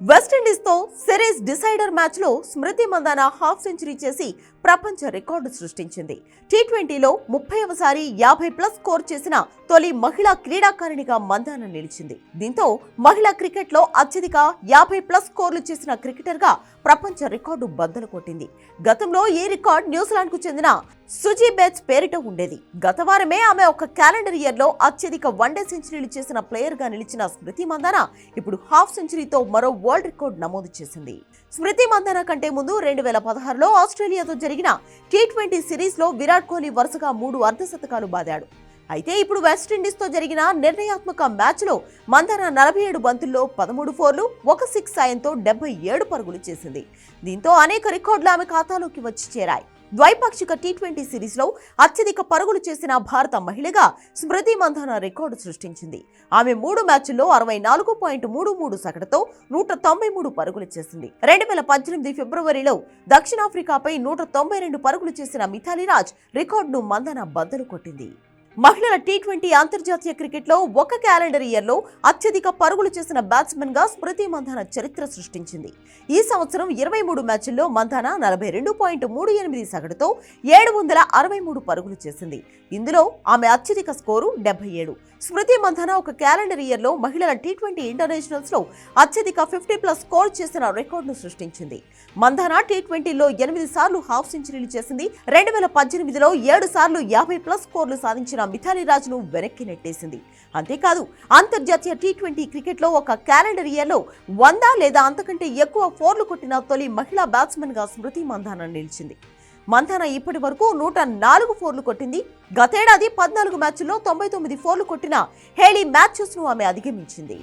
వెస్టిండీస్తో series decider మ్యాచ్లో స్మృతి Mandanna half century చేసి ప్రపంచ రికార్డు సృష్టించింది. టీ ట్వంటీలో ముప్పైవసారి యాభై ప్లస్ స్కోర్ చేసిన తొలి మహిళా క్రీడాకారిణిగా మందాన నిలిచింది. దీంతో మహిళా క్రికెట్లో అత్యధిక యాభై ప్లస్ స్కోర్లు చేసిన క్రికెటర్గా ప్రపంచ రికార్డు బద్దలు కొట్టింది. గతంలో ఈ రికార్డు న్యూజిలాండ్కు చెందిన సుజీ బేట్స్ పేరిట ఉండేది. గత వారమే ఆమె ఒక క్యాలెండర్ ఇయర్లో అత్యధిక వన్డే సెంచరీలు చేసిన ప్లేయర్గా నిలిచిన స్మృతి మందాన ఇప్పుడు హాఫ్ సెంచరీతో మరో వరల్డ్ రికార్డ్ నమోదు చేసింది. స్మృతి మందాన కంటే ముందు రెండు వేల పదహారులో ఆస్ట్రేలియాతో జరిగిన టీ ట్వంటీ సిరీస్లో విరాట్ కోహ్లీ వరుసగా మూడు అర్ధశతకాలు బాదాడు. అయితే ఇప్పుడు వెస్టిండీస్తో జరిగిన నిర్ణయాత్మక మ్యాచ్లో మందన నలభై ఏడు బంతుల్లో పదమూడు ఫోర్లు ఒక సిక్స్ సాయంతో డెబ్బై ఏడు పరుగులు చేసింది. దీంతో అనేక రికార్డులు ఆమె ఖాతాలోకి వచ్చి చేరాయి. ద్వైపాక్షిక టీ ట్వంటీ సిరీస్లో అత్యధిక పరుగులు చేసిన భారత మహిళగా స్మృతి మంధన రికార్డు సృష్టించింది. ఆమె మూడు మ్యాచ్ల్లో అరవై నాలుగు పాయింట్ మూడు మూడు సగటుతో నూట తొంభై మూడు పరుగులు చేసింది. రెండు వేల పద్దెనిమిది ఫిబ్రవరిలో దక్షిణాఫ్రికాపై నూట తొంభై రెండు పరుగులు చేసిన మిథాలీ రాజ్ రికార్డును మందన బద్దలు కొట్టింది. మహిళల టీ ట్వంటీ అంతర్జాతీయ క్రికెట్లో ఒక క్యాలెండర్ ఇయర్లో అత్యధిక పరుగులు చేసిన బ్యాట్స్మెన్గా స్మృతి మంధాన చరిత్ర సృష్టించింది. ఈ సంవత్సరం ఇరవై మూడు మ్యాచ్ల్లో మంధాన నలభై రెండు పాయింట్ మూడు ఎనిమిది సగటుతో ఏడు వందల అరవై మూడు పరుగులు చేసింది. ఇందులో ఆమె అత్యధిక స్కోరు డెబ్బై ఏడు. స్మృతి మంధాన ఒక క్యాలెండర్ ఇయర్లో మహిళల టీ ట్వంటీ ఇంటర్నేషనల్స్లో అత్యధిక ఫిఫ్టీ ప్లస్ స్కోర్ చేసిన రికార్డును సృష్టించింది. మంధాన టీ ట్వంటీలో ఎనిమిది సార్లు హాఫ్ సెంచరీలు చేసింది. రెండు వేల పద్దెనిమిదిలో ఏడు సార్లు యాభై ప్లస్ స్కోర్లు సాధించిన మిథాలీ రాజ్ను వెనక్కి నెట్టేసింది. అంతేకాదు అంతర్జాతీయ టీ ట్వంటీ క్రికెట్లో ఒక క్యాలెండర్ ఇయర్లో వంద లేదా అంతకంటే ఎక్కువ ఫోర్లు కొట్టిన తొలి మహిళా బ్యాట్స్మెన్గా స్మృతి మంధాన నిలిచింది. మంథాన ఇప్పటి వరకు నూట నాలుగు ఫోర్లు కొట్టింది. గతేడాది పద్నాలుగు మ్యాచ్ల్లో తొంభై తొమ్మిది ఫోర్లు కొట్టిన హేళీ మ్యాచెస్ను ఆమె అధిగమించింది.